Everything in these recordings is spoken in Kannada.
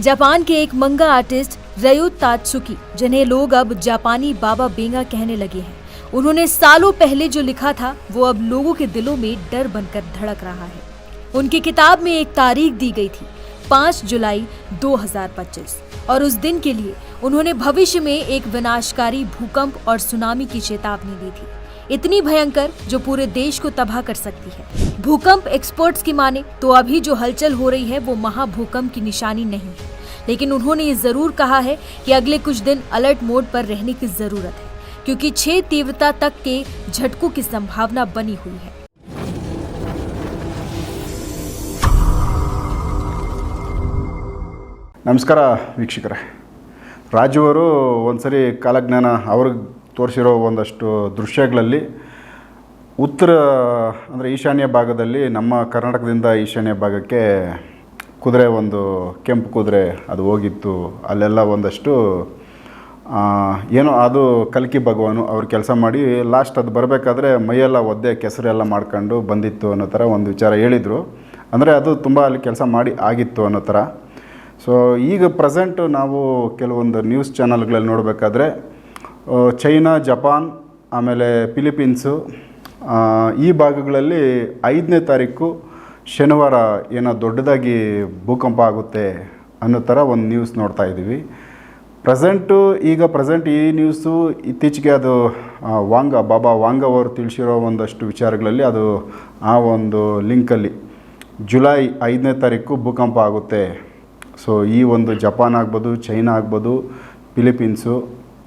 जापान के एक मंगा आर्टिस्ट रयुत तात्सुकी, जिन्हें लोग अब जापानी बाबा बेंगा कहने लगे हैं। उन्होंने सालों पहले जो लिखा था, वो अब लोगों के दिलों में डर बनकर धड़क रहा है। उनकी किताब में एक तारीख दी गई थी 5 जुलाई 2025 और उस दिन के लिए उन्होंने भविष्य में एक विनाशकारी भूकंप और सुनामी की चेतावनी दी थी। इतनी भयंकर जो पूरे देश को तबाह कर सकती है भूकंप एक्सपर्ट्स की माने तो अभी जो हलचल हो रही है वो महाभूकंप की निशानी नहीं है लेकिन उन्होंने ये जरूर कहा है कि अगले कुछ दिन अलर्ट मोड पर रहने की जरूरत है क्योंकि छह तीव्रता तक के झटकों की संभावना बनी हुई है ನಮಸ್ಕಾರ ವೀಕ್ಷಕರೇ ರಾಜು ಅವರು ಒಂದ್ಸರಿ ಕಾಲಜ್ಞಾನ ಅವ್ರಿಗೆ ತೋರಿಸಿರೋ ಒಂದಷ್ಟು ದೃಶ್ಯಗಳಲ್ಲಿ ಉತ್ತರ, ಅಂದರೆ ಈಶಾನ್ಯ ಭಾಗದಲ್ಲಿ ನಮ್ಮ ಕರ್ನಾಟಕದಿಂದ ಈಶಾನ್ಯ ಭಾಗಕ್ಕೆ ಕುದುರೆ ಒಂದು, ಕೆಂಪು ಕುದುರೆ ಅದು ಹೋಗಿತ್ತು. ಅಲ್ಲೆಲ್ಲ ಒಂದಷ್ಟು ಏನೋ ಅದು ಕಲ್ಕಿ ಭಗವಾನು ಅವ್ರು ಕೆಲಸ ಮಾಡಿ ಲಾಸ್ಟ್ ಅದು ಬರಬೇಕಾದ್ರೆ ಮೈಯೆಲ್ಲ ಒದ್ದೆ, ಕೆಸರೆಲ್ಲ ಮಾಡ್ಕೊಂಡು ಬಂದಿತ್ತು ಅನ್ನೋ ಥರ ಒಂದು ವಿಚಾರ ಹೇಳಿದರು. ಅಂದರೆ ಅದು ತುಂಬ ಅಲ್ಲಿ ಕೆಲಸ ಮಾಡಿ ಆಗಿತ್ತು ಅನ್ನೋ ಥರ. ಸೊ ಈಗ ಪ್ರೆಸೆಂಟ್ ನಾವು ಕೆಲವೊಂದು ನ್ಯೂಸ್ ಚಾನಲ್ಗಳಲ್ಲಿ ನೋಡಬೇಕಾದ್ರೆ ಚೈನಾ, ಜಪಾನ್, ಆಮೇಲೆ ಫಿಲಿಪೀನ್ಸು ಈ ಭಾಗಗಳಲ್ಲಿ ಐದನೇ ತಾರೀಕು ಶನಿವಾರ ಏನೋ ದೊಡ್ಡದಾಗಿ ಭೂಕಂಪ ಆಗುತ್ತೆ ಅನ್ನೋ ಥರ ಒಂದು ನ್ಯೂಸ್ ನೋಡ್ತಾ ಇದ್ದೀವಿ. ಪ್ರೆಸೆಂಟು, ಈಗ ಪ್ರೆಸೆಂಟ್ ಈ ನ್ಯೂಸು ಇತ್ತೀಚೆಗೆ ಅದು ವಾಂಗ, ಬಾಬಾ ವಾಂಗ ಅವರು ತಿಳಿಸಿರೋ ಒಂದಷ್ಟು ವಿಚಾರಗಳಲ್ಲಿ ಅದು ಆ ಒಂದು ಲಿಂಕಲ್ಲಿ ಜುಲೈ ಐದನೇ ತಾರೀಕು ಭೂಕಂಪ ಆಗುತ್ತೆ. ಸೊ ಈ ಒಂದು ಜಪಾನ್ ಆಗ್ಬೋದು, ಚೈನಾ ಆಗ್ಬೋದು, ಫಿಲಿಪೀನ್ಸು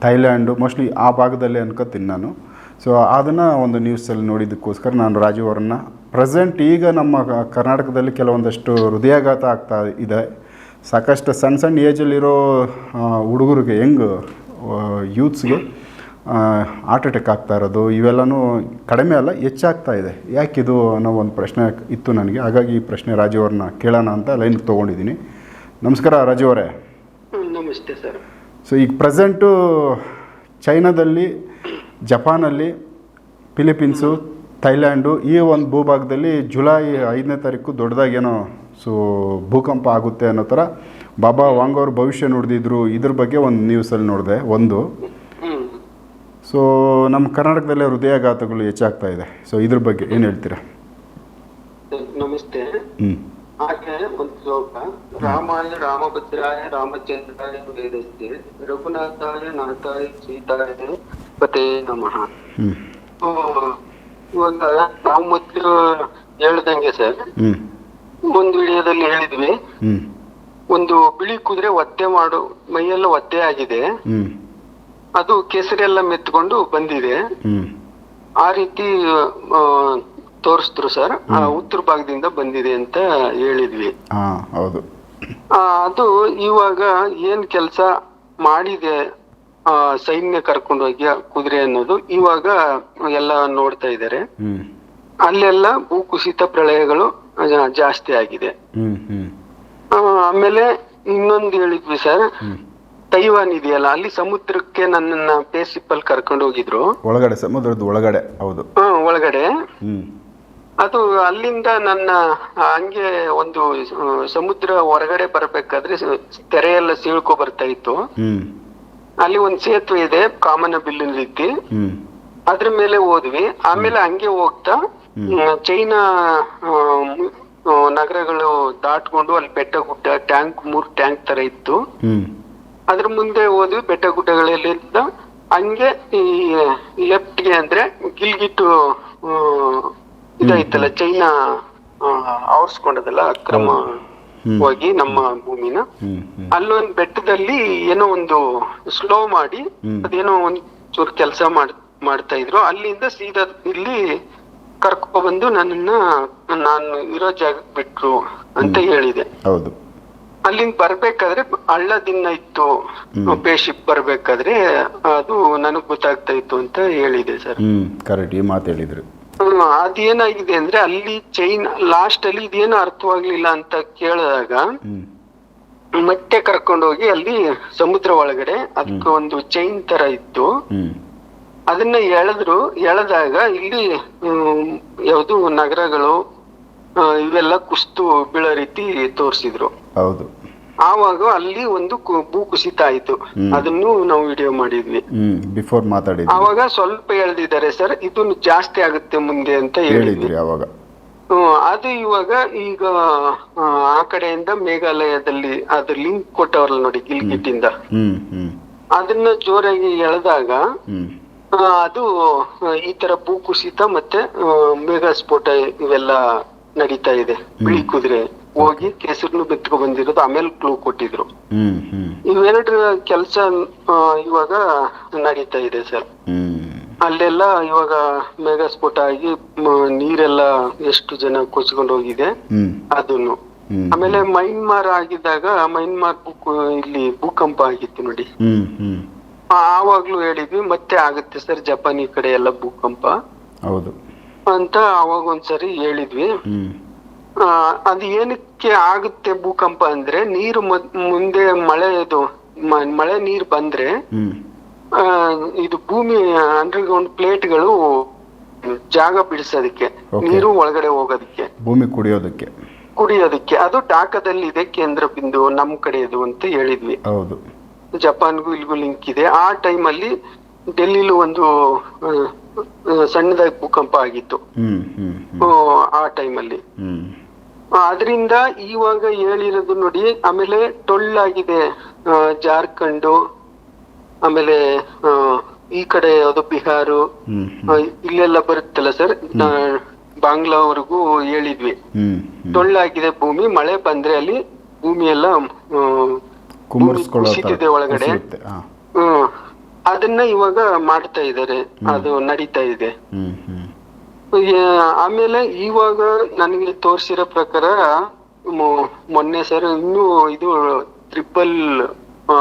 ಥೈಲ್ಯಾಂಡು, ಮೋಸ್ಟ್ಲಿ ಆ ಭಾಗದಲ್ಲೇ ಅನ್ಕೋತೀನಿ ನಾನು. ಸೊ ಅದನ್ನು ಒಂದು ನ್ಯೂಸಲ್ಲಿ ನೋಡಿದ್ದಕ್ಕೋಸ್ಕರ ನಾನು ರಾಜು ಅವರನ್ನ ಪ್ರೆಸೆಂಟ್ ಈಗ ನಮ್ಮ ಕರ್ನಾಟಕದಲ್ಲಿ ಕೆಲವೊಂದಷ್ಟು ಹೃದಯಾಘಾತ ಆಗ್ತಾ ಇದೆ. ಸಾಕಷ್ಟು ಸಣ್ಣ ಸಣ್ಣ ಏಜಲ್ಲಿರೋ ಹುಡುಗರಿಗೆ ಯಂಗ್ ಯೂತ್ಸ್ಗೆ ಹಾರ್ಟ್ ಅಟ್ಯಾಕ್ ಆಗ್ತಾ ಇರೋದು, ಇವೆಲ್ಲನೂ ಕಡಿಮೆ ಅಲ್ಲ, ಹೆಚ್ಚಾಗ್ತಾ ಇದೆ. ಯಾಕಿದು ಅನ್ನೋ ಒಂದು ಪ್ರಶ್ನೆ ಇತ್ತು ನನಗೆ. ಹಾಗಾಗಿ ಈ ಪ್ರಶ್ನೆ ರಾಜು ಅವ್ರನ್ನ ಕೇಳೋಣ ಅಂತ ಲೈನ್ಗೆ ತೊಗೊಂಡಿದ್ದೀನಿ. ನಮಸ್ಕಾರ ರಾಜು ಅವರೇ. ನಮಸ್ತೆ ಸರ್. ಸೊ ಈಗ ಪ್ರೆಸೆಂಟು ಚೈನಾದಲ್ಲಿ ಜಪಾನಲ್ಲಿ ಫಿಲಿಪೀನ್ಸು ಥೈಲ್ಯಾಂಡು ಈ ಒಂದು ಭೂಭಾಗದಲ್ಲಿ ಜುಲೈ ಐದನೇ ತಾರೀಕು ದೊಡ್ಡದಾಗೇನೋ ಸೊ ಭೂಕಂಪ ಆಗುತ್ತೆ ಅನ್ನೋ ಥರ ಬಾಬಾ ವಾಂಗ್ ಅವರು ಭವಿಷ್ಯ ನುಡಿದಿದ್ರು ಇದ್ರ ಬಗ್ಗೆ ಒಂದು ನ್ಯೂಸಲ್ಲಿ ನೋಡಿದೆ ಒಂದು. ಸೊ ನಮ್ಮ ಕರ್ನಾಟಕದಲ್ಲೇ ಹೃದಯಾಘಾತಗಳು ಹೆಚ್ಚಾಗ್ತಾ ಇದೆ. ಸೊ ಇದ್ರ ಬಗ್ಗೆ ಏನು ಹೇಳ್ತೀರಾ? ನಮಸ್ತೆ. ಹ್ಞೂ ಹಾಗೆ ಒಂದು ಶ್ಲೋಕ. ರಾಮಾಯ ರಾಮಭದ್ರಾಯ ರಾಮಚಂದ್ರಾಯ ವೇದಸ್ತೆ. ರಘುನಾಥಾಯ ನಾಥಾಯ ಸೀತಾಯ ಪತೇ ನಮಃ. ಇವಾಗ ನಾವು ಮೊದಲು ಹೇಳ್ದಂಗೆ ಸರ್. ಒಂದ್ ವಿಡಿಯೋದಲ್ಲಿ ಹೇಳಿದ್ವಿ. ಒಂದು ಬಿಳಿ ಕುದುರೆ ಒತ್ತೆ ಮಾಡು ಮೈಯೆಲ್ಲ ಒತ್ತೆ ಆಗಿದೆ. ಅದು ಕೆಸರೆಲ್ಲ ಮೆತ್ಕೊಂಡು ಬಂದಿದೆ. ಆ ರೀತಿ ತೋರಿಸಿದ್ರು ಸರ್. ಆ ಉತ್ತರ ಭಾಗದಿಂದ ಬಂದಿದೆ ಅಂತ ಹೇಳಿದ್ವಿ. ಹೌದು. ಅದು ಇವಾಗ ಏನ್ ಕೆಲಸ ಮಾಡಿದೆ ಸೈನ್ಯ ಕರ್ಕೊಂಡೋಗಿ ಹೋಗಿ ಕುದುರೆ ಅನ್ನೋದು ಇವಾಗ ಎಲ್ಲ ನೋಡ್ತಾ ಇದ್ದಾರೆ. ಅಲ್ಲೆಲ್ಲ ಭೂಕುಸಿತ ಪ್ರಳಯಗಳು ಜಾಸ್ತಿ ಆಗಿದೆ. ಆಮೇಲೆ ಇನ್ನೊಂದು ಹೇಳಿದ್ವಿ ಸರ್. ತೈವಾನ್ ಇದೆಯಲ್ಲ ಅಲ್ಲಿ ಸಮುದ್ರಕ್ಕೆ ನನ್ನನ್ನ ಪೇಸಿಪಲ್ ಕರ್ಕೊಂಡು ಹೋಗಿದ್ರು. ಒಳಗಡೆ ಸಮುದ್ರದ ಒಳಗಡೆ ಹೌದು. ಒಳಗಡೆ. ಅದು ಅಲ್ಲಿಂದ ನನ್ನ ಹಂಗೆ ಒಂದು ಸಮುದ್ರ ಹೊರಗಡೆ ಬರ್ಬೇಕಾದ್ರೆ ತೆರೆಯೆಲ್ಲ ತೆರೆ ಎಲ್ಲ ಸೀಳ್ಕೊ ಬರ್ತಾ ಇತ್ತು. ಅಲ್ಲಿ ಒಂದ್ ಸೇತುವೆ ಇದೆ ಕಾಮನ ಬಿಲ್ಲಿನ ರೀತಿ. ಅದ್ರ ಮೇಲೆ ಹೋದ್ವಿ. ಆಮೇಲೆ ಹಂಗೆ ಹೋಗ್ತಾ ಚೈನಾ ನಗರಗಳು ದಾಟ್ಕೊಂಡು ಅಲ್ಲಿ ಬೆಟ್ಟ ಗುಡ್ಡ ಟ್ಯಾಂಕ್ ಮೂರ್ ಟ್ಯಾಂಕ್ ತರ ಇತ್ತು. ಅದ್ರ ಮುಂದೆ ಹೋದ್ವಿ ಬೆಟ್ಟ ಗುಡ್ಡಗಳಲ್ಲಿಂದ ಹಂಗೆ ಈ ಲೆಫ್ಟ್ಗೆ ಅಂದ್ರೆ ಗಿಲ್ಗಿಟ್ಟು ಆ, ಇದೈತಲ್ಲ ಚೈನಾ ಆವರಿಸ್ಕೊಂಡದಲ್ಲ ಅಕ್ರಮ ಹೋಗಿ ನಮ್ಮ ಭೂಮಿನ. ಅಲ್ಲೊಂದ್ ಬೆಟ್ಟದಲ್ಲಿ ಏನೋ ಒಂದು ಸ್ಲೋ ಮಾಡಿ ಅದೇನೋ ಒಂದ್ ಚೂರು ಕೆಲಸ ಮಾಡ್ ಮಾಡ್ತಾ ಇದ್ರು. ಅಲ್ಲಿಂದ ಸೀದಾ ಇಲ್ಲಿ ಕರ್ಕೊ ಬಂದು ನನ್ನನ್ನ ನಾನು ಇರೋ ಜಾಗ ಬಿಟ್ರು ಅಂತ ಹೇಳಿದೆ. ಹೌದು. ಅಲ್ಲಿಂದ ಬರ್ಬೇಕಾದ್ರೆ ಹಳ್ಳದಿಂದ ಇತ್ತು. ಪೇಶಿಪ್ ಬರ್ಬೇಕಾದ್ರೆ ಅದು ನನಗ್ ಗೊತ್ತಾಗ್ತಾ ಇತ್ತು ಅಂತ ಹೇಳಿದೆ ಸರ್. ಕರೆಕ್ಟ್ ಈ ಮಾತು ಹೇಳಿದ್ರು. ಅದೇನಾಗಿದೆ ಅಂದ್ರೆ ಅಲ್ಲಿ ಚೈನ್ ಲಾಸ್ಟ್ ಅಲ್ಲಿ ಇದೇನು ಅರ್ಥವಾಗ್ಲಿಲ್ಲ ಅಂತ ಕೇಳಿದಾಗ ಮತ್ತೆ ಕರ್ಕೊಂಡೋಗಿ ಅಲ್ಲಿ ಸಮುದ್ರ ಒಳಗಡೆ ಅದಕ್ಕೆ ಒಂದು ಚೈನ್ ತರ ಇತ್ತು. ಅದನ್ನ ಎಳೆದ್ರು ಎಳೆದಾಗ ಇಲ್ಲಿ ಯಾವುದು ನಗರಗಳು ಇವೆಲ್ಲ ಕುಸ್ತು ಬೀಳೋ ರೀತಿ ತೋರಿಸಿದ್ರು. ಹೌದು. ಆವಾಗ ಅಲ್ಲಿ ಒಂದು ಭೂ ಕುಸಿತ ಆಯ್ತು ಅದನ್ನು ನಾವು ವಿಡಿಯೋ ಮಾಡಿದ್ವಿ. ಬಿಫೋರ್ ಮಾತಾಡಿದ್ವಿ. ಆವಾಗ ಸ್ವಲ್ಪ ಹೇಳ್ದಿದ್ದಾರೆ ಸರ್ ಇದು ಜಾಸ್ತಿ ಆಗುತ್ತೆ ಮುಂದೆ ಅಂತ ಹೇಳಿದ್ವಿ. ಆವಾಗ. ಅವಾಗ ಅದು ಇವಾಗ ಈಗ ಆ, ಕಡೆಯಿಂದ ಮೇಘಾಲಯದಲ್ಲಿ ಅದು ಲಿಂಕ್ ಕೊಟ್ಟವರಲ್ಲ ನೋಡಿ ಗಿಲ್ಗಿಟ್ಟಿಂದ. ಅದನ್ನ ಜೋರಾಗಿ ಎಳೆದಾಗ ಅದು ಈ ತರ ಭೂಕುಸಿತ ಮತ್ತೆ ಆ, ಮೇಘ ಸ್ಫೋಟ ಇವೆಲ್ಲ ನಡೀತಾ ಇದೆ ಬಿಳಿ ಕುದುರೆ. ಹೋಗಿ ಕೆಸರನ್ನು ಬಿತ್ಕೊ ಬಂದಿರೋದು ಆಮೇಲೆ ಕ್ಲೂ ಕೊಟ್ಟಿದ್ರು. ಇವೆರಡರ ಕೆಲಸ ಇವಾಗ ನಡೀತಾ ಇದೆ ಸರ್. ಅಲ್ಲೆಲ್ಲ ಇವಾಗ ಮೇಘ ಸ್ಫೋಟ ಆಗಿ ನೀರೆಲ್ಲ ಎಷ್ಟು ಜನ ಕೊಚ್ಕೊಂಡು ಹೋಗಿದೆ ಅದನ್ನು. ಆಮೇಲೆ ಮೈನ್ಮಾರ್ ಆಗಿದ್ದಾಗ ಮೈನ್ಮಾರ್ ಭೂ ಇಲ್ಲಿ ಭೂಕಂಪ ಆಗಿತ್ತು ನೋಡಿ. ಆವಾಗ್ಲೂ ಹೇಳಿದ್ವಿ ಮತ್ತೆ ಆಗುತ್ತೆ ಸರ್ ಜಪಾನಿ ಕಡೆ ಎಲ್ಲ ಭೂಕಂಪ. ಹೌದು. ಅಂತ ಅವಾಗ ಒಂದ್ಸರಿ ಹೇಳಿದ್ವಿ ಅದು ಏನಕ್ಕೆ ಆಗುತ್ತೆ ಭೂಕಂಪ ಅಂದ್ರೆ ನೀರು ಮುಂದೆ ಮಳೆ ಇದು ಮಳೆ ನೀರ್ ಬಂದ್ರೆ ಇದು ಭೂಮಿ ಅಂಡರ್ಗ್ರೌಂಡ್ ಪ್ಲೇಟ್ಗಳು ಜಾಗ ಬಿಡಿಸೋದಕ್ಕೆ. ನೀರು ಒಳಗಡೆ ಹೋಗೋದಕ್ಕೆ. ಭೂಮಿ ಕುಡಿಯೋದಕ್ಕೆ. ಕುಡಿಯೋದಕ್ಕೆ. ಅದು ಟಾಕದಲ್ಲಿ ಇದೆ ಕೇಂದ್ರ ಬಿಂದು ನಮ್ ಕಡೆಯದು ಅಂತ ಹೇಳಿದ್ವಿ. ಹೌದು. ಜಪಾನ್ಗೂ ಇಲ್ಗೂ ಲಿಂಕ್ ಇದೆ. ಆ ಟೈಮಲ್ಲಿ ಡೆಲ್ಲಿಲೂ ಒಂದು ಸಣ್ಣದಾಗಿ ಭೂಕಂಪ ಆಗಿತ್ತು. ಆ, ಟೈಮಲ್ಲಿ. ಅದರಿಂದ ಇವಾಗ ಹೇಳಿರೋದು ನೋಡಿ ಆಮೇಲೆ ಟೊಳ್ಳಾಗಿದೆ ಜಾರ್ಖಂಡ್ ಆಮೇಲೆ ಈ ಕಡೆ ಯಾವ್ದು ಬಿಹಾರು ಇಲ್ಲೆಲ್ಲ ಬರುತ್ತಲ್ಲ ಸರ್? ಬಾಂಗ್ಲಾವರೆಗೂ ಹೇಳಿದ್ವಿ. ಟೊಳ್ಳಾಗಿದೆ ಭೂಮಿ ಮಳೆ ಬಂದ್ರೆ ಅಲ್ಲಿ ಭೂಮಿ ಎಲ್ಲ ಕುಸಿತಿದೆ ಒಳಗಡೆ. ಹ್ಮ್. ಅದನ್ನ ಇವಾಗ ಮಾಡ್ತಾ ಇದ್ದಾರೆ. ಅದು ನಡೀತಾ ಇದೆ. ಆಮೇಲೆ ಇವಾಗ ನನಗೆ ತೋರಿಸಿರೋ ಪ್ರಕಾರ ಮೊ- ಮೊನ್ನೆ ಸರ್ ಇನ್ನೂ ಇದು ಟ್ರಿಪಲ್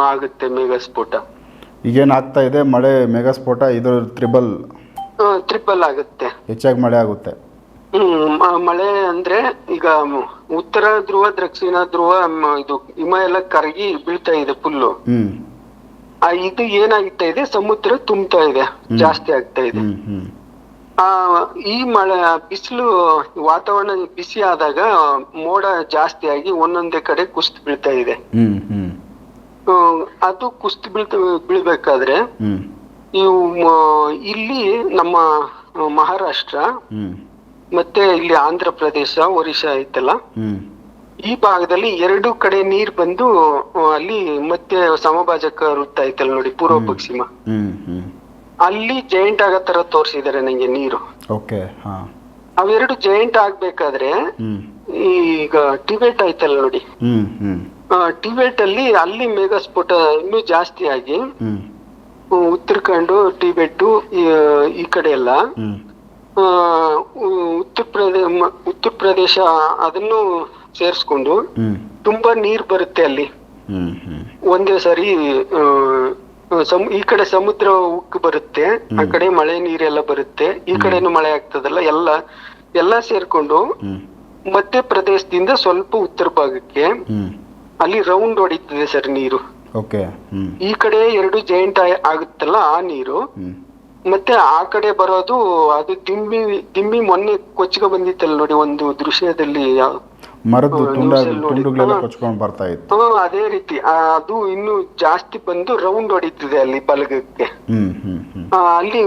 ಆಗುತ್ತೆ ಮೇಘ ಸ್ಫೋಟ ಈಗೇನು ಆಗ್ತಾ ಇದೆ? ಮಳೆ ಮೆಗಾಸ್ಫೋಟ ಇದ್ರ ತ್ರಿಬಲ್ ಟ್ರಿಪಲ್ ಆಗುತ್ತೆ. ಹೆಚ್ಚಾಗಿ ಮಳೆ ಆಗುತ್ತೆ. ಹ್ಮ್ ಮಳೆ ಅಂದ್ರೆ ಈಗ ಉತ್ತರ ಧ್ರುವ ದಕ್ಷಿಣ ಧ್ರುವ ಮ್- ಇದು ಹಿಮ ಎಲ್ಲ ಕರಗಿ ಬೀಳ್ತಾ ಇದೆ ಫುಲ್ಲು ಹ್ಮ್. ಇದು ಏನಾಗ್ತಾ ಇದೆ? ಸಮುದ್ರ ತುಂಬ್ತಾ ಇದೆ. ಜಾಸ್ತಿ ಆಗ್ತಾ ಇದೆ. ಆ ಈ ಮಳೆ ಬಿಸಿಲು ವಾತಾವರಣ ಬಿಸಿ ಆದಾಗ ಮೋಡ ಜಾಸ್ತಿ ಆಗಿ ಒಂದೊಂದೇ ಕಡೆ ಕುಸ್ತು ಬೀಳ್ತಾ ಇದೆ. ಅದು ಕುಸ್ತು ಬೀಳ್ತ ಬೀಳ್ಬೇಕಾದ್ರೆ ಇವು ಇಲ್ಲಿ ನಮ್ಮ ಮಹಾರಾಷ್ಟ್ರ ಮತ್ತೆ ಇಲ್ಲಿ ಆಂಧ್ರ ಪ್ರದೇಶ ಒರಿಸ್ಸಾ ಐತಲ್ಲ? ಈ ಭಾಗದಲ್ಲಿ ಎರಡು ಕಡೆ ನೀರ್ ಬಂದು ಅಲ್ಲಿ ಮತ್ತೆ ಸಮಭಾಜಕ ವೃತ್ತ ಐತಲ್ಲ ನೋಡಿ ಪೂರ್ವ ಪಶ್ಚಿಮ. ಅಲ್ಲಿ ಜೈಂಟ್ ಆಗೋ ತರ ತೋರಿಸಿದ್ದಾರೆ ನಂಗೆ ನೀರು. ಓಕೆ ಹಾಂ. ಅವೆರಡು ಜೈಂಟ್ ಆಗ್ಬೇಕಾದ್ರೆ ಈಗ ಟಿಬೆಟ್ ಆಯ್ತಲ್ಲ ನೋಡಿ. ಟಿಬೆಟ್ ಅಲ್ಲಿ ಅಲ್ಲಿ ಮೇಘಸ್ಫೋಟ ಇನ್ನೂ ಜಾಸ್ತಿ ಆಗಿ ಟಿಬೆಟ್ಟು ಉತ್ತರಾಖಂಡ್ ಟಿಬೆಟ್ ಈ ಕಡೆ ಎಲ್ಲ. ಉತ್ತರ ಪ್ರದೇಶ ಉತ್ತರ ಪ್ರದೇಶ ಅದನ್ನು ಸೇರಿಸ್ಕೊಂಡು ತುಂಬಾ ನೀರ್ ಬರುತ್ತೆ ಅಲ್ಲಿ. ಒಂದೇ ಸರಿ ಸಮ್- ಈ ಕಡೆ ಸಮುದ್ರ ಉಕ್ಕು ಬರುತ್ತೆ ಆ ಕಡೆ ಮಳೆ ನೀರೆಲ್ಲ ಬರುತ್ತೆ ಈ ಕಡೆನು ಮಳೆ ಆಗ್ತದಲ್ಲ ಎಲ್ಲ ಎಲ್ಲ ಸೇರ್ಕೊಂಡು ಮತ್ತೆ ಮಧ್ಯ ಪ್ರದೇಶದಿಂದ ಸ್ವಲ್ಪ ಉತ್ತರ ಭಾಗಕ್ಕೆ ಅಲ್ಲಿ ರೌಂಡ್ ಹೊಡಿತದೆ ಸರ್ ನೀರು. ಈ ಕಡೆ ಎರಡು ಜೈಂಟ್ ಆಗುತ್ತಲ್ಲ ಆ ನೀರು. ಮತ್ತೆ ಆ ಕಡೆ ಬರೋದು ಅದು ದಿಂಬಿ ದಿಂಬಿ ಮೊನ್ನೆ ಕೊಚ್ಚಿಗೆ ಬಂದಿತ್ತಲ್ಲ ನೋಡಿ ಒಂದು ದೃಶ್ಯದಲ್ಲಿ ಮರದ್ದು ತುಂಡ ತುಂಡುಗಳೆಲ್ಲ ಕೊಚ್ಕೊಂಡು ಬರ್ತಾ ಇತ್ತು. ಹಾ ಅದೇ ರೀತಿ. ಅದು ಇನ್ನು ಜಾಸ್ತಿ ಬಂದು ರೌಂಡ್ ಹೊಡಿತಿದೆ ಅಲ್ಲಿ ಬಲಗಕ್ಕೆ. ಹ್ಞೂ ಆ, ಅಲ್ಲಿ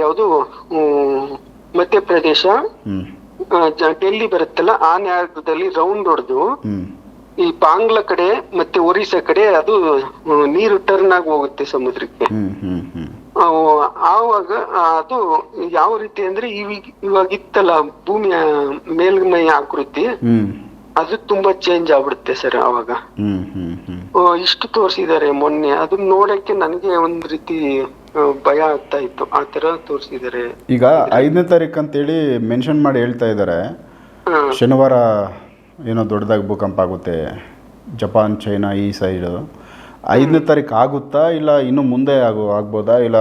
ಯಾವುದು ಹ್ಮ್, ಮಧ್ಯಪ್ರದೇಶ ಹ್ಞೂ ಆ, ಜ- ಡೆಲ್ಲಿ ಬರುತ್ತಲ್ಲ ಆ ನ್ಯಾಯದಲ್ಲಿ ರೌಂಡ್ ಹೊಡೆದು ಈ ಬಾಂಗ್ಲಾ ಕಡೆ ಮತ್ತೆ ಒರಿಸ್ಸಾ ಕಡೆ ಅದು ಆ, ನೀರು ಟರ್ನ್ ಆಗಿ ಹೋಗುತ್ತೆ ಸಮುದ್ರಕ್ಕೆ. ಹ್ಞೂ ಆ, ಆವಾಗ ಅದು ಯಾವ ರೀತಿ ಅಂದ್ರೆ ಇವಾಗ ಇವಾಗ ಇತ್ತಲ್ಲ ಭೂಮಿಯ ಮೇಲ್ಮೈ ಆಕೃತಿ ಅದು ತುಂಬಾ ಚೇಂಜ್ ಆಗ್ಬಿಡುತ್ತೆ ಸರ್ ಅವಾಗ ಇಷ್ಟು ತೋರಿಸಿದ್ದಾರೆ ಮೊನ್ನೆ. ಅದನ್ನ ನೋಡಕ್ಕೆ ನನಗೆ ಒಂದ್ ರೀತಿ ಭಯ ಆಗ್ತಾ ಇತ್ತು. ಆ ತರ ತೋರಿಸಿದ್ದಾರೆ. ಈಗ ಐದನೇ ತಾರೀಕು ಅಂತೇಳಿ ಮೆನ್ಷನ್ ಮಾಡಿ ಹೇಳ್ತಾ ಇದ್ದಾರೆ. ಶನಿವಾರ ಏನೋ ದೊಡ್ಡದಾಗಿ ಭೂಕಂಪ ಆಗುತ್ತೆ. ಜಪಾನ್ ಚೈನಾ ಈ ಸೈಡು ಐದನೇ ತಾರೀಕು ಆಗುತ್ತಾ ಇಲ್ಲ ಇನ್ನು ಮುಂದೆ ಆಗು ಆಗ್ಬೋದಾ? ಇಲ್ಲ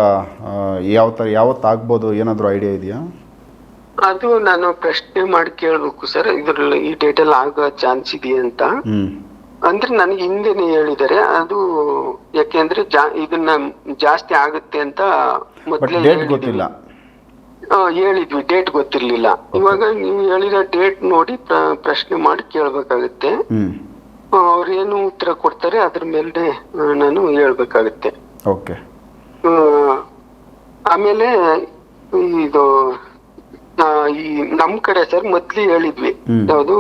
ಯಾವ ತರ ಯಾವತ್ತು ಆಗ್ಬೋದು ಏನಾದರೂ ಐಡಿಯಾ ಇದೆಯಾ? ಅದು ನಾನು ಪ್ರಶ್ನೆ ಮಾಡಿ ಕೇಳ್ಬೇಕು ಸರ್. ಇದ್ರಲ್ಲಿ ಈ ಡೇಟ್ ಅಲ್ಲಿ ಆಗೋ ಚಾನ್ಸ್ ಇದೆಯಾ ಅಂತ. ಅಂದ್ರೆ ನನಗೆ ಹಿಂದೆನೆ ಹೇಳಿದ್ದಾರೆ. ಅದು ಯಾಕೆಂದ್ರೆ ಜಾ- ಇದನ್ನ ಜಾಸ್ತಿ ಆಗುತ್ತೆ ಅಂತ ಬಟ್ ಮೊದ್ಲೇ ಡೇಟ್ ಗೊತ್ತಿಲ್ಲ. ಆ, ಹೇಳಿದ್ವಿ. ಡೇಟ್ ಗೊತ್ತಿರ್ಲಿಲ್ಲ. ಇವಾಗ ನೀವು ಹೇಳಿರೋ ಡೇಟ್ ನೋಡಿ ಪ್ರ- ಪ್ರಶ್ನೆ ಮಾಡಿ ಕೇಳ್ಬೇಕಾಗುತ್ತೆ. ಹ್ಞೂ ಅವ್ರು ಏನು ಉತ್ತರ ಕೊಡ್ತಾರೆ ಅದ್ರ ಮೇಲೆ ನಾನು ಹೇಳ್ಬೇಕಾಗುತ್ತೆ. ಓಕೆ. ಆಮೇಲೆ ಇದು ಈ ನಮ್ ಕಡೆ ಸರ್ ಮೊದ್ಲು ಹೇಳಿದ್ವಿ. ಯಾವುದು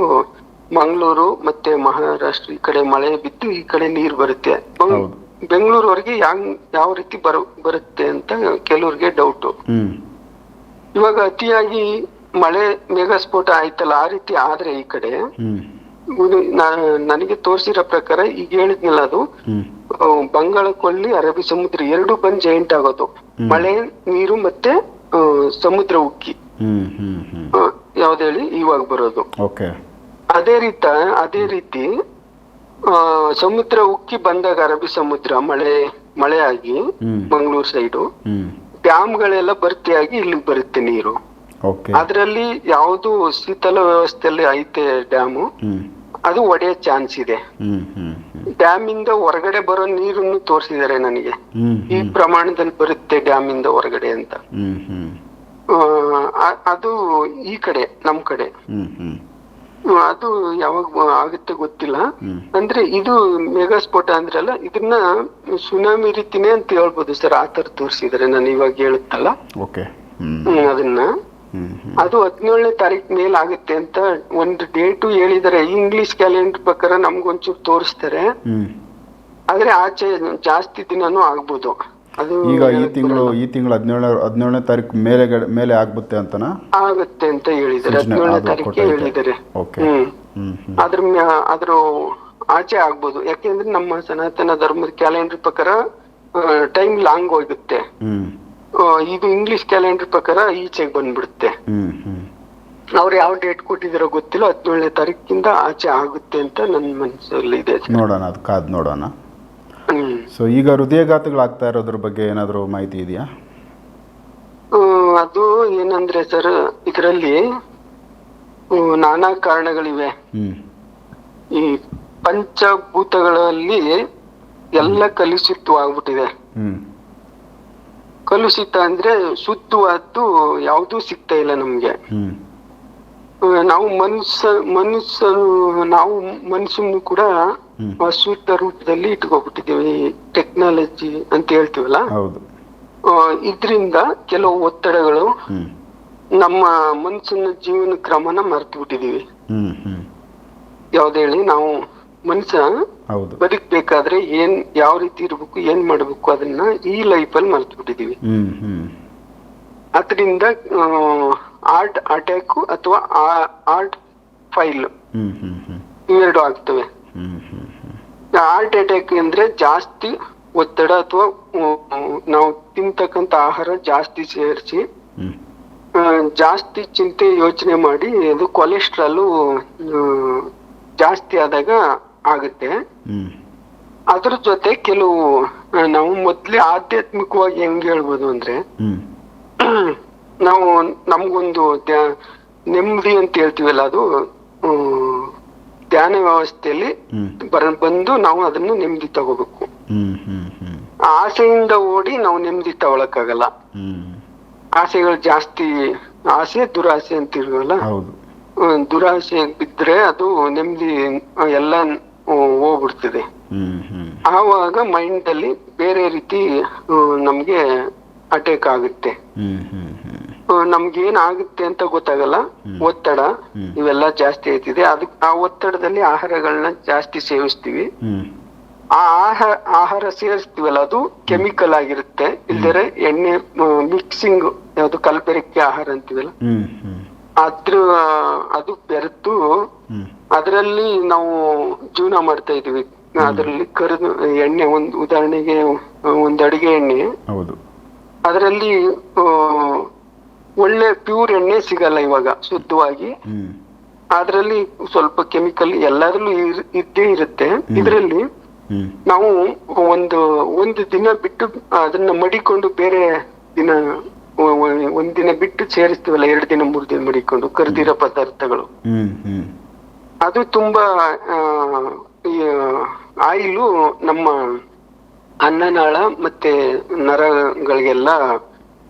ಮಂಗಳೂರು ಮತ್ತೆ ಮಹಾರಾಷ್ಟ್ರ ಈ ಕಡೆ ಮಳೆ ಬಿದ್ದು ಈ ಕಡೆ ನೀರ್ ಬರುತ್ತೆ. ಬೆಂಗಳೂರವರೆಗೆ ಯಾವ ಯಾವ ರೀತಿ ಬರ ಬರುತ್ತೆ ಅಂತ ಕೆಲವ್ರಿಗೆ ಡೌಟ್. ಇವಾಗ ಅತಿಯಾಗಿ ಮಳೆ ಮೇಘಸ್ಫೋಟ ಆಯ್ತಲ್ಲ ಆ ರೀತಿ ಆದ್ರೆ ಈ ಕಡೆ ನನಗೆ ತೋರಿಸಿರೋ ಪ್ರಕಾರ ಈಗ ಹೇಳಿದ್ನಲ್ಲ ಅದು ಬಂಗಾಳ ಕೊಲ್ಲಿ ಅರಬ್ಬಿ ಸಮುದ್ರ ಎರಡು ಬಂದ್ ಜಾಯಿಂಟ್ ಆಗೋದು. ಮಳೆ ನೀರು ಮತ್ತೆ ಸಮುದ್ರ ಉಕ್ಕಿ. ಯಾವ್ದು ಹೇಳಿ ಇವಾಗ ಬರೋದು. ಅದೇ ರೀತ ಅದೇ ರೀತಿ ಸಮುದ್ರ ಉಕ್ಕಿ ಬಂದಾಗ ಅರಬ್ಬಿ ಸಮುದ್ರ ಮಳೆ ಮಳೆ ಆಗಿ. ಮಂಗಳೂರು ಸೈಡು ಡ್ಯಾಮ್ಗಳೆಲ್ಲ ಭರ್ತಿಯಾಗಿ ಇಲ್ಲಿ ಬರುತ್ತೆ ನೀರು. ಅದ್ರಲ್ಲಿ ಯಾವ್ದು ಶೀತಲ ವ್ಯವಸ್ಥೆಯಲ್ಲಿ ಐತೆ ಡ್ಯಾಮು? ಅದು ಒಡೆಯ ಚಾನ್ಸ್ ಇದೆ. ಡ್ಯಾಮ್ ಇಂದ ಹೊರಗಡೆ ಬರೋ ನೀರನ್ನು ತೋರಿಸಿದ್ದಾರೆ ನನಗೆ. ಈ ಪ್ರಮಾಣದಲ್ಲಿ ಬರುತ್ತೆ ಡ್ಯಾಮ್ ಇಂದ ಹೊರಗಡೆ ಅಂತ. ಅದು ಈ ಕಡೆ ನಮ್ ಕಡೆ. ಅದು ಯಾವಾಗ ಆಗುತ್ತೆ ಗೊತ್ತಿಲ್ಲ. ಅಂದ್ರೆ ಇದು ಮೆಗಾ ಸ್ಫೋಟ ಅಂದ್ರಲ್ಲ ಇದನ್ನ ಸುನಾಮಿ ರೀತಿನೇ ಅಂತ ಹೇಳ್ಬೋದು ಸರ್ ಆ ತರ ತೋರಿಸಿದ್ರೆ ನಾನು ಇವಾಗ ಹೇಳುತ್ತಲ್ಲ. ಅದನ್ನ. ಅದು ಹದಿನೇಳನೇ ತಾರೀಕು ಮೇಲ್ ಆಗುತ್ತೆ ಅಂತ ಒಂದು ಡೇಟು ಹೇಳಿದರೆ ಇಂಗ್ಲಿಷ್ ಕ್ಯಾಲೆಂಡರ್ ಪ್ರಕಾರ ನಮ್ಗೊಂಚೂರು ತೋರಿಸ್ತಾರೆ. ಆದ್ರೆ ಆಚೆ ಜಾಸ್ತಿ ದಿನಾನು ಆಗ್ಬೋದು. ಅದು ಈಗ ಈ ತಿಂಗಳು ಈ ತಿಂಗಳು ಹದಿನೇಳು ಹದಿನೇಳನೇ ತಾರೀಕು ಮೇಲೆ ಮೇಲೆ ಆಗ್ಬುತ್ತೆ ಅಂತನಾ? ಆಗುತ್ತೆ ಅಂತ ಹೇಳಿದ್ದಾರೆ. ಹದಿನೇಳನೇ ತಾರೀಕಿಗೆ ಹೇಳಿದ್ದಾರೆ. ಅದ್ರ ಅದ್ರ ಆಚೆ ಆಗ್ಬೋದು. ಯಾಕೆಂದ್ರೆ ನಮ್ಮ ಸನಾತನ ಧರ್ಮದ ಕ್ಯಾಲೆಂಡರ್ ಪ್ರಕಾರ ಟೈಮ್ ಲಾಂಗ್ ಹೋಗುತ್ತೆ. ಇದು ಇಂಗ್ಲಿಷ್ ಕ್ಯಾಲೆಂಡರ್ ಪ್ರಕಾರ ಈಚೆಗೆ ಬಂದ್ಬಿಡುತ್ತೆ. ಅವ್ರು ಯಾವ ಡೇಟ್ ಕೊಟ್ಟಿದಿರೋ ಗೊತ್ತಿಲ್ಲ ಹದಿನೇಳನೇ ತಾರೀಕಿಂದ ಆಚೆ ಆಗುತ್ತೆ ಅಂತ ನನ್ನ ಮನಸ್ಸಲ್ಲಿ ಇದೆ. ನೋಡೋಣ ಅದು ಕಾದು ನೋಡೋಣ. ಹ್ಮ್. ಸೊ ಈಗ ಹೃದಯಘಾತಗಳಾಗ್ತಾ ಇರೋದ್ರ ಬಗ್ಗೆ ಏನಾದರೂ ಮಾಹಿತಿ ಇದೆಯಾ? ಅದು ಏನಂದ್ರೆ ಸರ್ ಇದರಲ್ಲಿ ನಾನಾ ಕಾರಣಗಳಿವೆ. ಈ ಪಂಚಭೂತಗಳಲ್ಲಿ ಎಲ್ಲ ಕಲುಷಿತವಾಗ್ಬಿಟ್ಟಿದೆ ಹ್ಞೂ ಕಲುಷಿತ ಅಂದ್ರೆ ಶುದ್ಧವಾದ್ದು ಯಾವುದೂ ಸಿಗ್ತಾ ಇಲ್ಲ ನಮ್ಗೆ. ನಾವು ಮನುಷ್ಯ ಮನುಷ್ಯರು ನಾವು ಮನುಷ್ಯನು ಕೂಡ. ಅಶುದ್ಧ ರೂಪದಲ್ಲಿ ಇಟ್ಕೊಬಿಟ್ಟಿದೀವಿ ಟೆಕ್ನಾಲಜಿ ಅಂತ ಹೇಳ್ತೀವಲ್ಲ? ಇದ್ರಿಂದ ಕೆಲವು ಒತ್ತಡಗಳು ನಮ್ಮ ಮನುಷ್ಯನ ಜೀವನ ಕ್ರಮನ ಮರ್ತು ಬಿಟ್ಟಿದೀವಿ ಯಾವ್ದೇಳಿ ಹ್ಞೂ ಯಾವ್ದು ಹೇಳಿ ನಾವು ಮನುಷ್ಯ ಹೌದು. ಬದುಕ್ಬೇಕಾದ್ರೆ ಏನ್ ಯಾವ ರೀತಿ ಇರ್ಬೇಕು ಏನ್ ಮಾಡ್ಬೇಕು ಅದನ್ನ ಈ ಲೈಫಲ್ಲಿ ಮರ್ತು ಬಿಟ್ಟಿದೀವಿ ಅದರಿಂದ ಆರ್ಟ್ ಅಟ್ಯಾಕ್ ಅಥವಾ ಆರ್ಟ್ ಫೈಲ್ ಇವೆರಡು ಆಗ್ತವೆ. ಆರ್ಟ್ ಅಟ್ಯಾಕ್ ಅಂದ್ರೆ ಜಾಸ್ತಿ ಒತ್ತಡ ಅಥವಾ ನಾವು ತಿಂತಕ್ಕಂತ ಆಹಾರ ಜಾಸ್ತಿ ಸೇರಿಸಿ ಜಾಸ್ತಿ ಚಿಂತೆ ಯೋಚನೆ ಮಾಡಿ ಅದು ಕೊಲೆಸ್ಟ್ರಾಲ್ ಜಾಸ್ತಿ ಆದಾಗ ಆಗುತ್ತೆ. ಅದ್ರ ಜೊತೆ ಕೆಲವು ನಾವು ಮೊದ್ಲೇ ಆಧ್ಯಾತ್ಮಿಕವಾಗಿ ಹೆಂಗ್ ಹೇಳ್ಬೋದು ಅಂದ್ರೆ ನಾವು ನಮ್ಗೊಂದು ನೆಮ್ಮದಿ ಅಂತ ಹೇಳ್ತೀವಲ್ಲ ಅದು ಧ್ಯಾನ ವ್ಯವಸ್ಥೆಯಲ್ಲಿ ಬಂದು ನಾವು ಅದನ್ನು ನೆಮ್ಮದಿ ತಗೋಬೇಕು. ಆಸೆಯಿಂದ ಓಡಿ ನಾವು ನೆಮ್ಮದಿ ತಗೊಳಕ್ಕಾಗಲ್ಲ. ಆಸೆಗಳು ಜಾಸ್ತಿ ಆಸೆ ದುರಾಸೆ ಅಂತಿರುವಲ್ಲ ಹೌದು. ಆ, ದುರಾಸೆ ಬಿದ್ರೆ ಅದು ನೆಮ್ಮದಿ ಎಲ್ಲ ಹೋಗ್ಬಿಡ್ತದೆ. ಆವಾಗ ಮೈಂಡ್ ಅಲ್ಲಿ ಬೇರೆ ರೀತಿ ನಮ್ಗೆ ಅಟ್ಯಾಕ್ ಆಗುತ್ತೆ. ನಮ್ಗೆ ಆಗುತ್ತೆ ಅಂತ ಗೊತ್ತಾಗಲ್ಲ. ಒತ್ತಡ. ಇವೆಲ್ಲ ಜಾಸ್ತಿ ಆಯ್ತಿದೆ. ಅದಕ್, ಆ ಒತ್ತಡದಲ್ಲಿ ಆಹಾರಗಳನ್ನ ಜಾಸ್ತಿ ಸೇವಿಸ್ತೀವಿ. ಆ ಆಹಾರ ಆಹಾರ ಸೇರಿಸ್ತೀವಲ್ಲ ಅದು ಕೆಮಿಕಲ್ ಆಗಿರುತ್ತೆ. ಇಲ್ದರೆ ಎಣ್ಣೆ ಮಿಕ್ಸಿಂಗ್ ಯಾವ್ದು ಕಲಬೆರಕೆ ಆಹಾರ ಅಂತೀವಲ್ಲ. ಅದ್ರ ಅದು ಬೆರೆತು ಅದರಲ್ಲಿ ನಾವು ಜೀವನ ಮಾಡ್ತಾ ಇದೀವಿ. ಅದರಲ್ಲಿ ಕರಿದು ಎಣ್ಣೆ ಒಂದು ಉದಾಹರಣೆಗೆ ಒಂದು ಅಡಿಗೆ ಎಣ್ಣೆ. ಅದರಲ್ಲಿ ಒಳ್ಳೆ ಪ್ಯೂರ್ ಎಣ್ಣೆ ಸಿಗಲ್ಲ ಇವಾಗ ಶುದ್ಧವಾಗಿ. ಅದರಲ್ಲಿ ಸ್ವಲ್ಪ ಕೆಮಿಕಲ್ ಎಲ್ಲಾದ್ರಲ್ಲೂ ಇದ್ದೇ ಇರುತ್ತೆ. ಇದರಲ್ಲಿ ನಾವು ಒಂದು ಒಂದು ದಿನ ಬಿಟ್ಟು ಅದನ್ನ ಮಡಿಕೊಂಡು ಬೇರೆ ದಿನ ಒ- ಒ- ದಿನ ಬಿಟ್ಟು ಸೇರಿಸ್ತೀವಲ್ಲ ಎರಡು ದಿನ ಮೂರು ದಿನ ಮಡಿಕೊಂಡು ಕರೆದಿರೋ ಪದಾರ್ಥಗಳು. ಅದು ತುಂಬಾ ಆಯಿಲು ನಮ್ಮ ಅನ್ನನಾಳ ಮತ್ತೆ ನರಗಳಿಗೆಲ್ಲ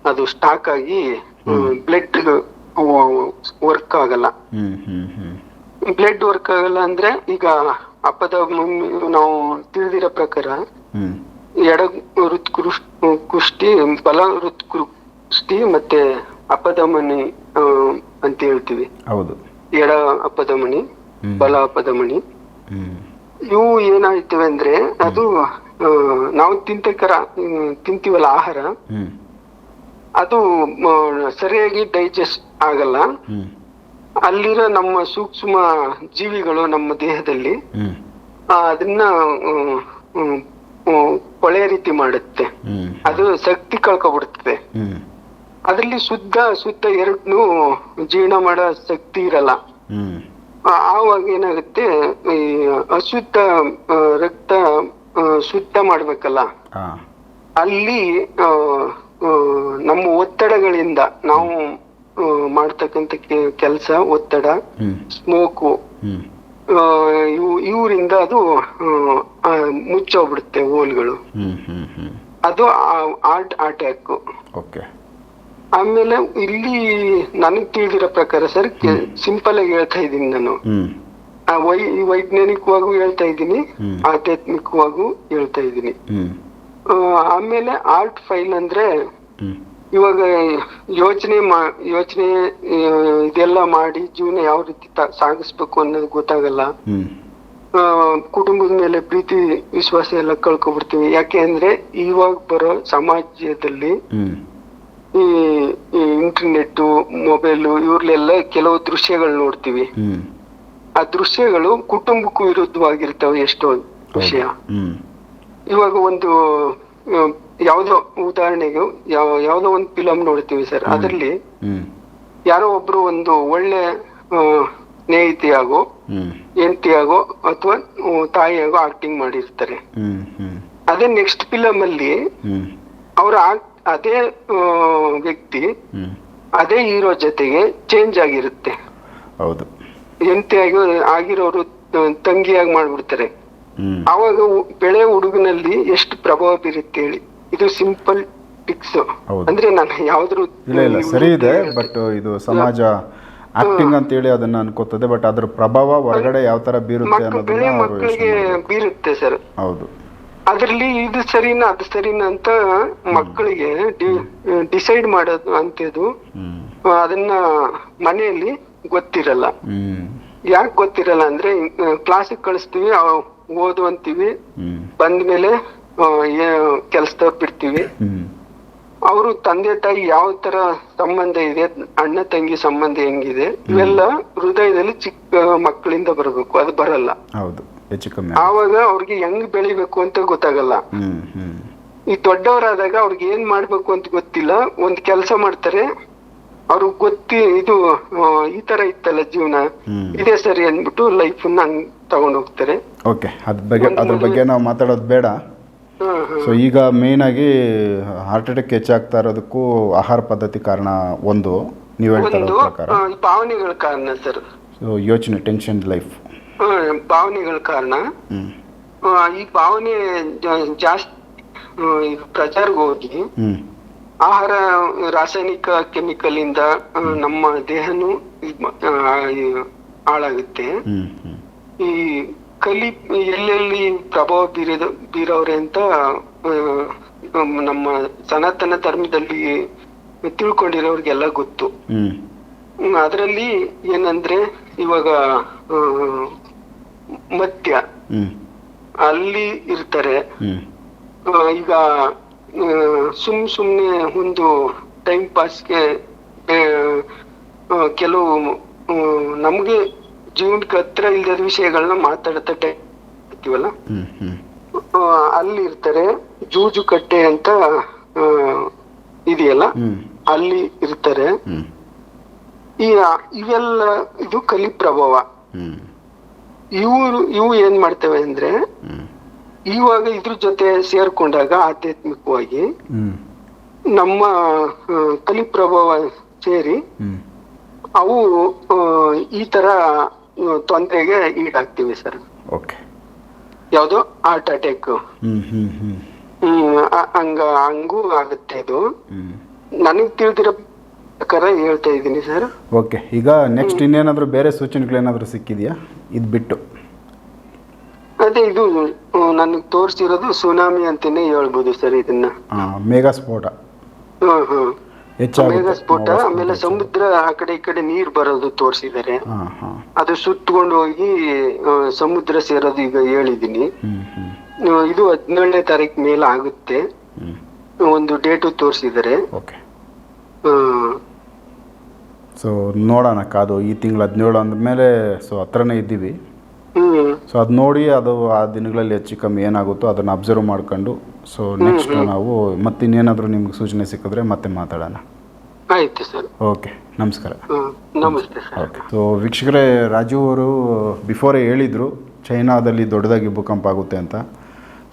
ಅದು ಸ್ಟಾಕ್ ಆಗಿ ಬ್ಲಡ್ ವರ್ಕ್ ಆಗಲ್ಲ. ಬ್ಲಡ್ ವರ್ಕ್ ಆಗಲ್ಲ ಅಂದ್ರೆ ಈಗ ಹಬ್ಬದ ನಾವು ತಿಳಿದಿರೋ ಪ್ರಕಾರ ಎಡ ಹೃತ್ಕೃಷ್ ಕುಷ್ಟಿ ಬಲ ಹೃತ್ಕೃಷ್ಟಿ ಮತ್ತೆ ಅಪಧಮನಿ ಅಂತ ಹೇಳ್ತೀವಿ. ಹೌದು. ಎಡ ಅಪಧಮನಿ. ಬಲ ಅಪಧಮನಿ. ಇವು ಏನಾಯ್ತವೆ ಅಂದ್ರೆ ಅದು ನಾವು ತಿಂತಕರ ತಿಂತೀವಲ್ಲ ಆಹಾರ. ಅದು ಸರಿಯಾಗಿ ಡೈಜೆಸ್ಟ್ ಆಗಲ್ಲ. ಅಲ್ಲಿರೋ ನಮ್ಮ ಸೂಕ್ಷ್ಮ ಜೀವಿಗಳು ನಮ್ಮ ದೇಹದಲ್ಲಿ ಅದನ್ನ ಕೊಳೆ ರೀತಿ ಮಾಡುತ್ತೆ. ಅದು ಶಕ್ತಿ ಕಳ್ಕೊಬಿಡುತ್ತೆ ಅದ್ರಲ್ಲಿ ಶುದ್ಧ ಶುದ್ಧ ಎರಡ್ನು ಜೀರ್ಣ ಮಾಡೋ ಶಕ್ತಿ ಇರಲ್ಲ. ಆವಾಗ ಏನಾಗುತ್ತೆ ಈ ಅಶುದ್ಧ ರಕ್ತ ಶುದ್ಧ ಮಾಡ್ಬೇಕಲ್ಲ. ಅಲ್ಲಿ ನಮ್ಮ ಒತ್ತಡಗಳಿಂದ ನಾವು ಮಾಡ್ತಕ್ಕಂಥ ಕೆಲಸ ಒತ್ತಡ ಸ್ಮೋಕು ಇವು ಇವರಿಂದ ಅದು ಮುಚ್ಚೋಗ್ಬಿಡುತ್ತೆ ಹೋಲ್ಗಳು. ಅದು ಹಾರ್ಟ್ ಅಟ್ಯಾಕ್ ಓಕೆ ಆಮೇಲೆ ಇಲ್ಲಿ ನನಗ್ ತಿಳಿದಿರೋ ಪ್ರಕಾರ ಸರ್ ಸಿಂಪಲ್ ಆಗಿ ಹೇಳ್ತಾ ಇದ್ದೀನಿ ನಾನು. ಆ, ವೈ ವೈಜ್ಞಾನಿಕವಾಗೂ ಹೇಳ್ತಾ ಇದ್ದೀನಿ. ಆಧ್ಯಾತ್ಮಿಕವಾಗೂ ಹೇಳ್ತಾ ಇದ್ದೀನಿ. ಆಮೇಲೆ ಆರ್ಟ್ ಫೈಲ್ ಅಂದ್ರೆ ಇವಾಗ ಯೋಚನೆ ಮಾ ಯೋಚನೆ ಇದೆಲ್ಲ ಮಾಡಿ ಜೀವನ ಯಾವ ರೀತಿ ಸಾಗಿಸ್ಬೇಕು ಅನ್ನೋದು ಗೊತ್ತಾಗಲ್ಲ. ಆ, ಕುಟುಂಬದ ಮೇಲೆ ಪ್ರೀತಿ ವಿಶ್ವಾಸ ಎಲ್ಲ ಕಳ್ಕೊಬಿಡ್ತೀವಿ. ಯಾಕೆ ಅಂದ್ರೆ ಇವಾಗ ಬರೋ ಸಮಾಜದಲ್ಲಿ ಈ ಈ ಇಂಟರ್ನೆಟ್ ಮೊಬೈಲು ಇವ್ರಲ್ಲೆಲ್ಲ ಕೆಲವು ದೃಶ್ಯಗಳು ನೋಡ್ತೀವಿ. ಆ ದೃಶ್ಯಗಳು ಕುಟುಂಬಕ್ಕೂ ವಿರುದ್ಧವಾಗಿರ್ತವೆ ಎಷ್ಟೋ ವಿಷಯ. ಇವಾಗ ಒಂದು ಯಾವ್ದೋ ಉದಾಹರಣೆಗೆ ಯಾವ ಯಾವ್ದೋ ಒಂದು ಫಿಲಂ ನೋಡ್ತೀವಿ ಸರ್. ಅದರಲ್ಲಿ ಯಾರೋ ಒಬ್ರು ಒಂದು ಒಳ್ಳೆ ಸ್ನೇಹಿತೆಯಾಗೋ ಹೆಂಡತಿಯಾಗೋ ಅಥವಾ ತಾಯಿಯಾಗೋ ಆಕ್ಟಿಂಗ್ ಮಾಡಿರ್ತಾರೆ. ಅದೇ ನೆಕ್ಸ್ಟ್ ಫಿಲಂ ಅಲ್ಲಿ ಅವ್ರ ಅವ್ರ ಅದೇ ವ್ಯಕ್ತಿ ಅದೇ ಹೀರೋ ಜೊತೆಗೆ ಚೇಂಜ್ ಆಗಿರುತ್ತೆ. ಹೌದು. ಎಂತೆಯಾಗಿ ಆಗಿರೋರು ತಂಗಿಯಾಗಿ ಮಾಡ್ಬಿಡ್ತಾರೆ. ಅವಾಗ ಆವಾಗ ಬೆಳೆ ಹುಡುಗನಲ್ಲಿ ಎಷ್ಟು ಪ್ರಭಾವ ಬೀರುತ್ತೆ ಹೇಳಿ. ಇದು ಸಿಂಪಲ್ ಟಿಕ್ಸ್ ಅಂದ್ರೆ ನಾನು ಯಾವ್ದ್ರ ಇಲ್ಲ ಇಲ್ಲ ಸರಿ ಇದೆ ಬಟ್ ಇದು ಸಮಾಜ ಆಕ್ಟಿಂಗ್ ಅಂತ ಹೇಳಿ ಅದನ್ನ ಅನ್ಕೋತದೆ ಬಟ್ ಅದ್ರ ಪ್ರಭಾವ ಹೊರಗಡೆ ಯಾವ ತರ ಬೀರುತ್ತೆ ಅನ್ನೋದನ್ನ ಮಕ್ಕಳಿಗೆ ಬೀರುತ್ತೆ ಸರ್. ಹೌದು. ಅದ್ರಲ್ಲಿ ಇದು ಸರಿನಾ ಅದು ಸರಿನಾ ಅಂತ ಮಕ್ಕಳಿಗೆ ಡಿಸೈಡ್ ಮಾಡೋದು ಅಂತದ್ದು. ಅದನ್ನ ಮನೆಯಲ್ಲಿ ಗೊತ್ತಿರಲ್ಲ. ಯಾಕೆ ಗೊತ್ತಿರಲ್ಲ ಅಂದ್ರೆ ಕ್ಲಾಸಿಗೆ ಕಳಿಸ್ತೀವಿ ಓದು ಅಂತೀವಿ. ಬಂದ್ಮೇಲೆ ಕೆಲ್ಸದವ್ರು ಬಿಡ್ತೀವಿ. ಅವರು ತಂದೆ ತಾಯಿ ಯಾವ ತರ ಸಂಬಂಧ ಇದೆ ಅಣ್ಣ ತಂಗಿ ಸಂಬಂಧ ಹೆಂಗಿದೆ ಇವೆಲ್ಲ ಹೃದಯದಲ್ಲಿ ಚಿಕ್ಕ ಮಕ್ಕಳಿಂದ ಬರಬೇಕು ಅದು ಬರಲ್ಲ. ಹೌದು. ಹೆಚ್ಚು ಕಮ್ಮಿ ಆವಾಗ ಅವ್ರಿಗೆ ಹೆಂಗ್ ಬೆಳಿಬೇಕು ಅಂತ ಗೊತ್ತಾಗಲ್ಲ. ಈ ದೊಡ್ಡವರಾದಾಗ ಅವ್ರಿಗೆ ಏನ್ ಮಾಡ್ಬೇಕು ಅಂತ ಗೊತ್ತಿಲ್ಲ. ಒಂದ್ ಕೆಲಸ ಮಾಡ್ತಾರೆ. ಅವ್ರಿಗೆ ಗೊತ್ತಿ ಇದು ಈ ತರ ಇತ್ತಲ್ಲ ಜೀವನ. ಇದೇ ಸರಿ ಅಂದ್ಬಿಟ್ಟು ಲೈಫ್ ಹಂಗ್ ತಗೊಂಡ್ ಹೋಗ್ತಾರೆ. ಓಕೆ ಅದ್ರ ಬಗ್ಗೆ ಅದ್ರ ಬಗ್ಗೆ ನಾವು ಮಾತಾಡೋದು ಬೇಡ. ಸೊ ಈಗ ಮೇನ್ ಆಗಿ ಹಾರ್ಟ್ ಅಟ್ಯಾಕ್ ಹೆಚ್ಚಾಗ್ತಾ ಇರೋದಕ್ಕೂ ಆಹಾರ ಪದ್ಧತಿ ಕಾರಣ ಒಂದು. ನೀವು ಹೇಳ್ತಾ ಇರೋ ಪ್ರಕಾರ. ಭಾವನೆಗಳ ಕಾರಣ ಸರ್. ಸೊ ಯೋಚನೆ ಟೆನ್ಷನ್ ಲೈಫ್ ಭಾವನೆಗಳ ಕಾರಣ. ಈ ಭಾವನೆ ಜಾಸ್ತಿ ಪ್ರಚಾರಕ್ಕೆ ಹೋಗಿ ಆಹಾರ ರಾಸಾಯನಿಕ ಕೆಮಿಕಲ್ ಇಂದ ನಮ್ಮ ದೇಹನು ಹಾಳಾಗುತ್ತೆ. ಈ ಕಲಿ ಎಲ್ಲೆಲ್ಲಿ ಪ್ರಭಾವ ಬೀರಿದ ಬೀರವ್ರೆ ಅಂತ ನಮ್ಮ ಸನಾತನ ಧರ್ಮದಲ್ಲಿ ತಿಳ್ಕೊಂಡಿರೋರ್ಗೆಲ್ಲ ಗೊತ್ತು. ಅದ್ರಲ್ಲಿ ಏನಂದ್ರೆ ಇವಾಗ ಹ್ಮ್. ಅಲ್ಲಿ ಇರ್ತಾರೆ. ಈಗ ಸುಮ್ ಸುಮ್ನೆ ಒಂದು ಟೈಮ್ ಪಾಸ್ಗೆ ಕೆಲವು ನಮ್ಗೆ ಜೀವನಕ್ಕೆ ಹತ್ರ ಇಲ್ಲದ ವಿಷಯಗಳನ್ನ ಮಾತಾಡ್ತಾ ಟೈಮ್ ಇರ್ತೀವಲ್ಲ ಅಲ್ಲಿ ಇರ್ತಾರೆ. ಜೂಜು ಕಟ್ಟೆ ಅಂತ ಇದೆಯಲ್ಲ? ಅಲ್ಲಿ ಇರ್ತಾರೆ. ಈ ಇವೆಲ್ಲ ಇದು ಕಲಿ ಪ್ರಭಾವ. ಇವರು ಇವು ಏನ್ ಮಾಡ್ತವೆ ಅಂದ್ರೆ ಇವಾಗ ಇದ್ರ ಜೊತೆ ಸೇರ್ಕೊಂಡಾಗ ಆಧ್ಯಾತ್ಮಿಕವಾಗಿ ನಮ್ಮ ಕಲಿ ಪ್ರಭಾವ ಸೇರಿ ಅವು ಈ ತರ ತೊಂದರೆಗೆ ಈಡಾಗ್ತೀವಿ ಸರ್. ಓಕೆ. ಯಾವ್ದೋ ಹಾರ್ಟ್ ಅಟ್ಯಾಕ್ ಹಂಗ ಹಂಗೂ ಆಗುತ್ತೆ ಇದು. ನನಗೆ ನನಗ್ ತಿಳಿದಿರೋ ಪ್ರಕಾರ ಹೇಳ್ತಾ ಇದ್ದೀನಿ ಸರ್. ಓಕೆ ಈಗ ನೆಕ್ಸ್ಟ್ ಇನ್ನೇನಾದರೂ ಬೇರೆ ಸೂಚನೆಗಳೇನಾದರೂ ಸಿಕ್ಕಿದೆಯಾ? ಇದು ಬಿಟ್ಟು ಅದೇ ಇದು ನನಗೆ ತೋರಿಸಿರೋದು ಸುನಾಮಿ ಅಂತಾನೆ ಹೇಳ್ಬೋದು ಸರ್ ಇದನ್ನ. ಮೇಘ ಸ್ಫೋಟ. ಮೇಘ ಸ್ಫೋಟ ಆಮೇಲೆ ಸಮುದ್ರ ಆ ಕಡೆ ಈ ಕಡೆ ನೀರ್ ಬರೋದು ತೋರಿಸಿದ್ದಾರೆ ಅದು ಸುತ್ತಕೊಂಡು ಹೋಗಿ ಸಮುದ್ರ ಸೇರೋದು ಈಗ ಹೇಳಿದೀನಿ. ಇದು ಹದಿನೇಳನೇ ತಾರೀಕು ಮೇಲೆ ಆಗುತ್ತೆ. ಒಂದು ಡೇಟು ತೋರಿಸಿದ್ದಾರೆ ಸೊ ನೋಡೋಣ ಕಾದು ಈ ತಿಂಗಳು ಹದಿನೇಳು ಅಂದಮೇಲೆ ಸೊ ಹತ್ರನೇ ಇದ್ದೀವಿ. ಸೊ ಅದು ನೋಡಿ ಅದು ಆ ದಿನಗಳಲ್ಲಿ ಹೆಚ್ಚು ಕಮ್ಮಿ ಏನಾಗುತ್ತೋ ಅದನ್ನು ಅಬ್ಸರ್ವ್ ಮಾಡ್ಕೊಂಡು ಸೊ ನೆಕ್ಸ್ಟ್ ನಾವು ಮತ್ತೆ ಇನ್ನೇನಾದರೂ ನಿಮ್ಗೆ ಸೂಚನೆ ಸಿಕ್ಕಿದ್ರೆ ಮತ್ತೆ ಮಾತಾಡೋಣ. ಆಯ್ತು ಸರ್. ಓಕೆ ನಮಸ್ಕಾರ. ನಮಸ್ತೆ ಸರ್. ಓಕೆ ಸೊ ವೀಕ್ಷಕರೇ ರಾಜು ಅವರು ಬಿಫೋರೇ ಹೇಳಿದರು ಚೈನಾದಲ್ಲಿ ದೊಡ್ಡದಾಗಿ ಭೂಕಂಪ ಆಗುತ್ತೆ ಅಂತ.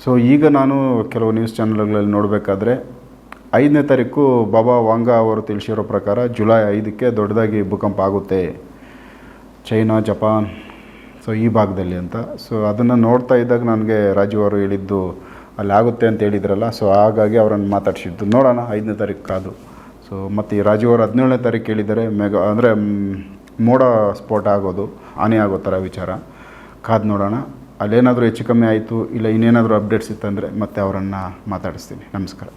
ಸೊ ಈಗ ನಾನು ಕೆಲವು ನ್ಯೂಸ್ ಚಾನಲ್ಗಳಲ್ಲಿ ನೋಡಬೇಕಾದ್ರೆ ಐದನೇ ತಾರೀಕು ಬಾಬಾ ವಾಂಗಾ ಅವರು ತಿಳಿಸಿರೋ ಪ್ರಕಾರ ಜುಲೈ ಐದಕ್ಕೆ ದೊಡ್ಡದಾಗಿ ಭೂಕಂಪ ಆಗುತ್ತೆ. ಚೈನಾ, ಜಪಾನ್, ಸೊ ಈ ಭಾಗದಲ್ಲಿ ಅಂತ. ಸೊ ಅದನ್ನು ನೋಡ್ತಾ ಇದ್ದಾಗ ನನಗೆ ರಾಜು ಅವರು ಹೇಳಿದ್ದು ಅಲ್ಲಿ ಆಗುತ್ತೆ ಅಂತ ಹೇಳಿದ್ರಲ್ಲ, ಸೊ ಹಾಗಾಗಿ ಅವರನ್ನು ಮಾತಾಡಿಸಿದ್ದು. ನೋಡೋಣ ಐದನೇ ತಾರೀಕು ಕಾದು. ಸೊ ಮತ್ತು ಈ ರಾಜು ಅವರು ಹದಿನೇಳನೇ ತಾರೀಕು ಹೇಳಿದರೆ ಮೆಗ, ಅಂದರೆ ಮೋಡ ಸ್ಫೋಟ ಆಗೋದು, ಹಾನಿ ಆಗೋ ಥರ ವಿಚಾರ. ಕಾದು ನೋಡೋಣ. ಅಲ್ಲೇನಾದರೂ ಹೆಚ್ಚು ಕಮ್ಮಿ ಆಯಿತು, ಇಲ್ಲ ಇನ್ನೇನಾದರೂ ಅಪ್ಡೇಟ್ಸ್ ಇತ್ತಂದರೆ ಮತ್ತೆ ಅವರನ್ನು ಮಾತಾಡಿಸ್ತೀನಿ. ನಮಸ್ಕಾರ.